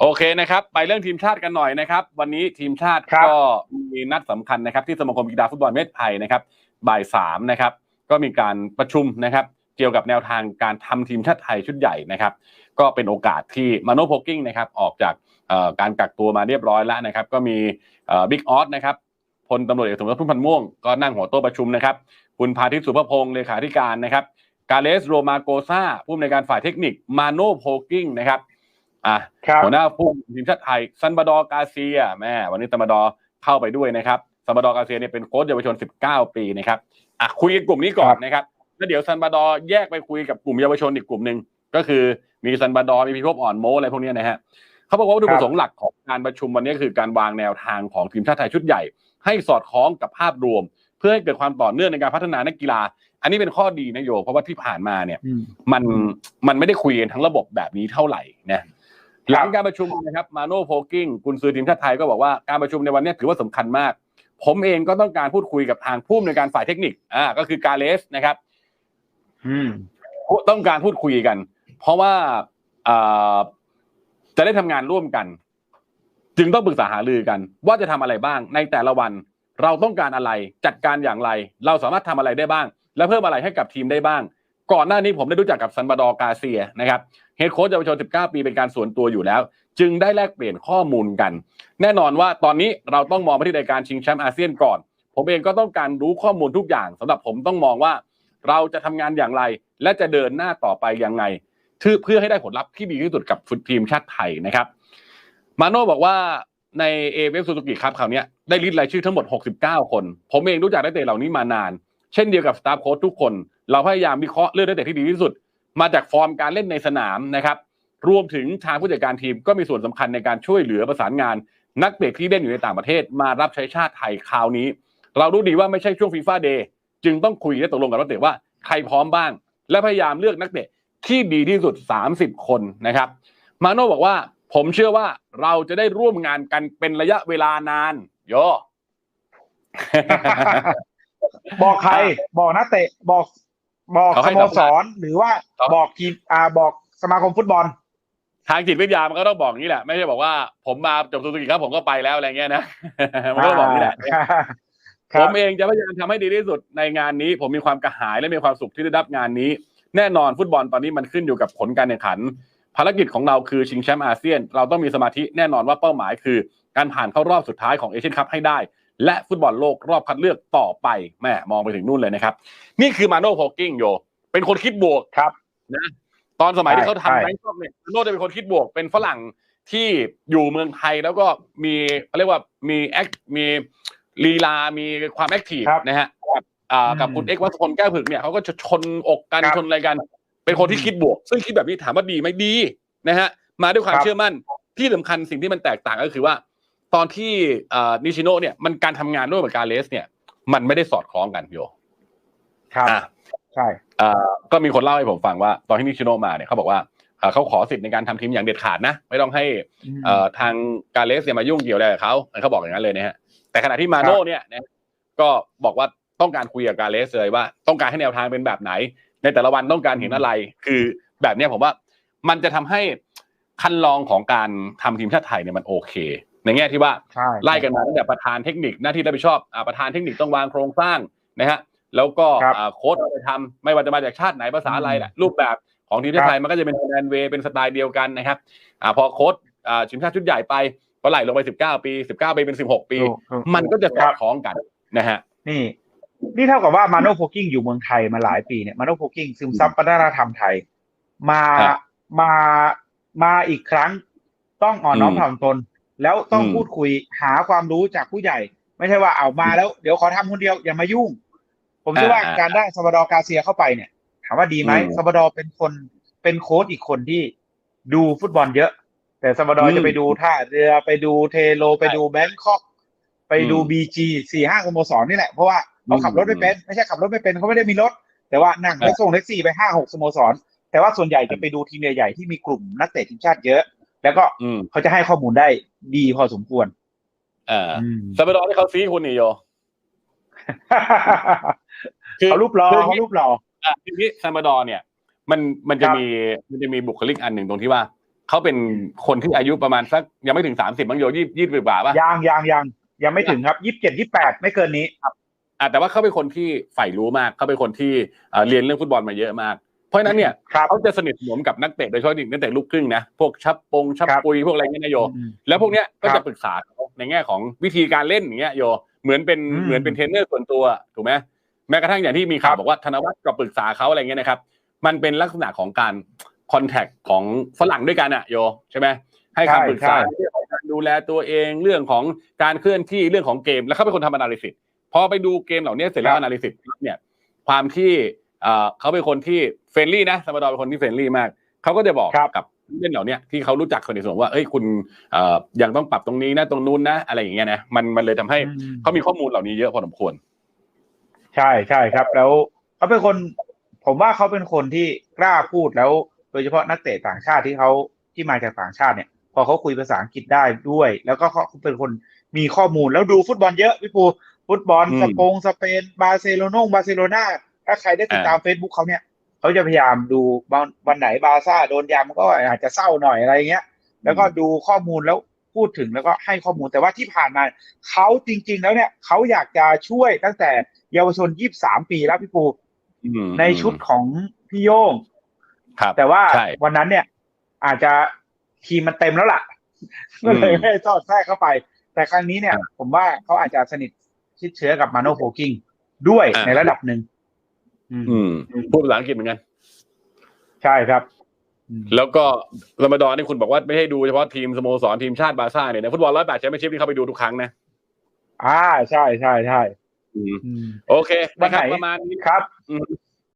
โอเคนะครับ ไปเรื่องทีมชาติกันหน่อยนะครับ วันนี้ทีมชาติครับก็มีนัดสำคัญนะครับ ที่สมาคมกีฬาฟุตบอลเมดไทยนะครับบ่ายสามนะครับ ก็มีการประชุมนะครับ เกี่ยวกับแนวทางการทำทีมชาติไทยชุดใหญ่นะครับ ก็เป็นโอกาสที่มาโนโพกิ้งนะครับ ออกจากเอ่อการกักตัวมาเรียบร้อยแล้วนะครับ ก็มีบิ๊กออสนะครับพลตำรวจเอกสมยศพุ่มพันธ์ม่วงก็นั่งหัวโต๊ะประชุมนะครับคุณพาทิตย์สุภพงศ์เลขาธิการนะครับ กาเลสโรมาโกซาผู้อำนวยการฝ่ายเทคนิคมาโนโพกิ้งนะครับ อะครับหัวหน้าผู้ทีมชาติไทยซันบาดอร์กาเซียแม่วันนี้ซันบาดอร์เข้าไปด้วยนะครับซันบาดอร์กาเซียเนี่ยเป็นโค้ชเยาวชน 19 ปีนะครับอะคุยกันกลุ่มนี้ก่อนนะครับแล้วเดี๋ยวซันบาดอร์แยกไปคุยกับกลุ่มเยาวชนอีกกลุ่มหนึ่งก็คือมีซันบาดอร์มีพิภพอ่อนโมอะไรพวกเนี้ยนะฮะเขาบอกว่าวัตถุประสงค์หลักของการประชุมวันนี้คือการวางแนวทางของทีมชาติไทยชุดใหญ่ ให้สอดคล้องกับภาพรวม เพื่อให้เกิดความต่อเนื่องในการพัฒนานักกีฬา อันนี้เป็นข้อดีนะโยเพราะว่าที่ผ่านมาเนี่ยอืมมันมันไม่ได้คุยกันทั้งระบบแบบนี้เท่าไหร่นะ หลังการประชุมนะครับมาโน่โพกิ้งกุนซือทีมชาติไทยก็บอกว่าการประชุมในวันนี้ถือว่าสำคัญมาก ผมเองก็ต้องการพูดคุยกับทางผู้อำนวยการฝ่ายเทคนิคอ่าก็คือกาเลสนะครับอืมต้องการพูดคุยกัน เพราะว่าอ่าจะได้ทำงานร่วมกัน จึงต้องปรึกษาหารือกัน ว่าจะทำอะไรบ้างในแต่ละวัน เราต้องการอะไรจัดการอย่างไร เราสามารถทำอะไรได้บ้าง และเพิ่มอะไรให้กับทีมได้บ้าง ก่อนหน้านี้ผมได้รู้จักกับซันบาดอร์กาเซียนะครับเฮดโค้ชเยาวชน 19 ปีเป็นการส่วนตัวอยู่แล้ว จึงได้แลกเปลี่ยนข้อมูลกัน แน่นอนว่าตอนนี้เราต้องมองไปที่รายการชิงแชมป์อาเซียนก่อน ผมเองก็ต้องการรู้ข้อมูลทุกอย่างสำหรับผมต้องมองว่า เราจะทำงานอย่างไร และจะเดินหน้าต่อไปยังไงเพื่อให้ได้ผลลัพธ์ที่ดีที่สุดกับฟุตทีมชาติไทยนะครับมาโน่บอกว่าในเอเวฟซูซูกิครับคราวเนี้ยได้ลิสต์รายชื่อทั้งหมด 69 คน ผมเองรู้จักนักเตะเหล่านี้มานาน เช่นเดียวกับสตาฟโค้ชทุกคน เราพยายามวิเคราะห์เลือกนักเตะที่ดีที่สุด มาจากฟอร์มการเล่นในสนามนะครับ รวมถึงทางผู้จัดการทีมก็มีส่วนสำคัญในการช่วยเหลือประสานงาน นักเตะที่เล่นอยู่ในต่างประเทศ มารับใช้ชาติไทยคราวนี้ เรารู้ดีว่าไม่ใช่ช่วงฟีฟ่าเดย์จึงต้องคุยและตกลงกับนักเตะว่าใครพร้อมบ้าง และพยายามเลือกนักเตะที่ดีที่สุด 30 คนนะครับ มาโน่บอกว่าผมเชื่อว่าเราจะได้ร่วมงานกันเป็นระยะเวลานานโยบอกใคร บอกนักเตะบอก บอกเขาสให้โมสัมสภาษณ์รหรือว่าครับบอกทีมอ่าบอกสมาคมฟุตบอล ทางจิตวิทยามันก็ต้องบอกอย่างนี้แหละ ไม่ใช่บอกว่าผมมาจบซูซูกิครับผมก็ไปแล้วอะไรเงี้ยนะ มันก็ต้องบอกอย่างนี้แหละครัผบมเองจะพยายามทำให้ดีที่สุดในงานนี้ ผมมีความกระหายและมีความสุขที่ได้รับงานนี้ แน่นอนฟุตบอลตอนนี้มันขึ้นอยู่กับผลการแข่งขัน ภารกิจของเราคือชิงแชมป์อาเซียน เราต้องมีสมาธิแน่นอนว่าเป้าหมายคือ การผ่านเข้ารอบสุดท้ายของเอเชียนคัพให้ได้ และฟุตบอลโลกรอบคัดเลือกต่อไปแม่มองไปถึงนู่นเลยนะครับ นี่คือมาโน่โพกิ้งโย เป็นคนคิดบวกครับนะตอนสมัยที่เขาใช่ทำแบงคอกเนี่ยมาโน่จะเป็นคนคิดบวก เป็นฝรั่งที่อยู่เมืองไทยแล้วก็มีเขาเรียกว่ามีแอคมีลีลา มีความแอคทีฟครับนะฮะกับอ่ากับอืมคุณเอ็กซ์วัชพลแก้วผึกเนี่ยเขาก็จะชนอกกันครับชนอะไรกัน เป็นคนที่คิดบวก ซึ่งคิดแบบนี้ถามว่าดีไหมดีนะฮะมาด้วยความครับเชื่อมั่นที่สำคัญสิ่งที่มันแตกต่างก็คือว่า ตอนที่อ่านิชิโนะเนี่ยมันการทำงานร่วมกับการเลส เนี่ย มันไม่ได้สอดคล้องกันโยครับอะใช่อ่าก็มีคนเล่าให้ผมฟังว่า ตอนที่นิชิโนะมาเนี่ยเขาบอกว่าอ่าเขาขอสิทธิ์ในการทำทีมอย่างเด็ดขาดนะ ไม่ต้องให้เอ่อทางการเลสเนี่ยมายุ่งเกี่ยวอะไรกับเขาเขาบอกอย่างนั้นเลยนะฮะแต่ขณะที่มาโน่เนี่ยนะก็บอกว่าต้องการคุยกับการเลสเลยว่า ต้องการให้แนวทางเป็นแบบไหน ในแต่ละวันต้องการเห็นอะไร คือแบบเนี้ยผมว่ามันจะทำให้คันลองของการทำทีมชาติไทยเนี่ยมันโอเค ในแง่ที่ว่าใช่ไล่กันมาตั้งแต่ประธานเทคนิคหน้าที่รับผิดชอบอ่าประธานเทคนิคต้องวางโครงสร้างนะฮะแล้วก็ครับอ่าโค้ชเอาไปทำไม่ว่าจะมาจากชาติไหนภาษาอะไรแหละรูปแบบของทีมชาติไทยมันก็จะเป็นแนนเวเป็นสไตล์เดียวกันนะครับอ่าพอโค้ชอ่าทีมชาติชุดใหญ่ไปก็ไหลลงไป 19 ปี 19 ปีเป็น 16 ปีถูกถูกมันก็จะสอดคล้องกันนะฮะนี่นี่เท่ากับว่ามาโนโพกิ้งอยู่เมืองไทยมาหลายปีเนี่ยมาโนโพกิ้งซึมซับวัฒนธรรมไทย มาครับมามาอีกครั้งต้องอ่อนน้อมอืมถ่อมตน แล้วต้องอืมพูดคุยหาความรู้จากผู้ใหญ่ ไม่ใช่ว่าเอามาแล้วเดี๋ยวขอทำคนเดียวอย่ามายุ่ง ผมเชื่อว่าการได้ซาบาดอร์กาเซียเข้าไปเนี่ย ถามว่าดีไหมอืมซาบาดอร์เป็นคนเป็นโค้ชอีกคนที่ดูฟุตบอลเยอะ แต่ซาบาดออืร์มจะไปดูท่าเรือไปดูเทโล ไปดูแบงคอก ไปดูอืมบีจีสี่ห้าสโมสรนี่แหละเพราะว่าเขาขับรถไม่เป็นไม่ใช่ขับรถไม่เป็นเขาไม่ได้มีรถ แต่ว่านั่งครับรถส่งแท็กซี่ไปห้าหกสโมสร แต่ว่าส่วนใหญ่จะไปดูทีมใหญ่ๆที่มีกลุ่มนักเตะทีมชาติเยอะ แล้วก็อืมเขาจะให้ข้อมูลได้ดีพอสมควร เอ่าซาบาดอร์ที่เขาซีคุณนี่โยคือเขารูปรอคือเขารูปรออะทีนี้ซาบาดอร์เนี่ย มันมันจะครับมีมันจะมีบุคลิกอันหนึ่งตรงที่ว่าเขาเป็นคนที่อายุประมาณสักยังไม่ถึงสามสิบมั้งโยยี่ยี่สิบกว่าป่ะยังยังยังยังไม่ถึงครับยี่สิบเจ็ดยี่แปดไม่เกินนี้อะแต่ว่าเขาเป็นคนที่ใฝ่รู้มากเขาเป็นคนที่เอ่อเรียนเรื่องฟุตบอลมาเยอะมากเพ ราะฉะนั้นเนี่ยครับเขาจะสนิทสนมกับนักเตะโดยเฉพาะนักเตะลูกครึ่งนะพวกชับปงชับครับปุยพวกอะไรเงี้ยนะโยอืมแล้วพวกเนี้ยก็ครัจะบปรึกษาเขาในแง่ของวิธีการเล่นอย่างเงี้ยโยเหมือนเป็นอืมเหมือนเป็นเทรนเนอร์ส่วนตัวถูกไหมแม้กระทั่งอย่างที่มีข่าควรับบอกว่าธนวัฒน์ก็ปรึกษาเขาอะไรเงี้ยนะครับ มันเป็นลักษณะของการคอนแทคของฝรั่งด้วยกันอะโยใช่ไหมให้คำปรึกษาใช่เรื่องของการดูแลตัวเองเรื่องของการเคลื่อนที่เรื่องของเกม แล้วเขาเป็นคนทำอนาลิซิสพอไปดูเกมเหล่านี้เสร็จแล้วอนาลิซิสเนี่ยความที่ เอ่อเขาเป็นคนที่เฟรนลี่นะสมดอเป็นคนที่เฟรนลี่มากเขาก็จะบอกครับกับผู้เล่นเหล่าเนี้ยที่เขารู้จักสนิทสนมว่าเอ้ยคุณเอ่อยังต้องปรับตรงนี้นะตรงนู้นนะอะไรอย่างเงี้ยนะมันมันเลยทำให้อืมเขามีข้อมูลเหล่านี้เยอะพอสมควร ใช่ใช่ครับ แล้วเขาเป็นคน ผมว่าเขาเป็นคนที่กล้าพูดแล้ว โดยเฉพาะนักเตะต่างชาติที่เขาที่มาจากต่างชาติเนี่ย พอเขาคุยภาษาอังกฤษได้ด้วย แล้วก็เขาเป็นคนมีข้อมูลแล้วดูฟุตบอลเยอะพี่ปูฟุตบอลอืมสปงสเปนบาร์เซโลนาบาร์เซโลนา ถ้าใครได้ติดตามเฟซบุ๊กเขาเนี่ยเขาจะพยายามดูวันวันไหนบาร์ซ่าโดนยำก็อาจจะเศร้าหน่อยอะไรเงี้ย แล้วก็ดูข้อมูลแล้วพูดถึงแล้วก็ให้ข้อมูลแต่ว่าที่ผ่านมาเขาจริง ๆ แล้วเนี่ยเขาอยากจะช่วยตั้งแต่เยาวชน23ปีแล้วพี่ปูอืมในชุดของพี่โย่งครับแต่ว่าใช่วันนั้นเนี่ย อาจจะทีมมันเต็มแล้วล่ะก็เลยอืมไม่ได้ทอดแทรกเข้าไป แต่ครั้งนี้เนี่ยครับผมว่าเขาอาจจะสนิทชิดเชื้อกับมาโนโฟกิงด้วยอ่าในระดับหนึ่ง อืมอืมพูดภาษาอังกฤษเหมือนกัน ใช่ครับอืมแล้วก็รมดอนนี่คุณบอกว่าไม่ให้ดูเฉพาะทีมสโมสรทีมชาติบาร์ซ่าเนี่ยนะฟุตบอลร้อยแปดแชมเปี้ยนชิพนี่เข้าไปดูทุกครั้งนะอ่าใช่ใช่ใช่อืมอืมโอเควันนะคไหนรับประมาณนี้ครับอืม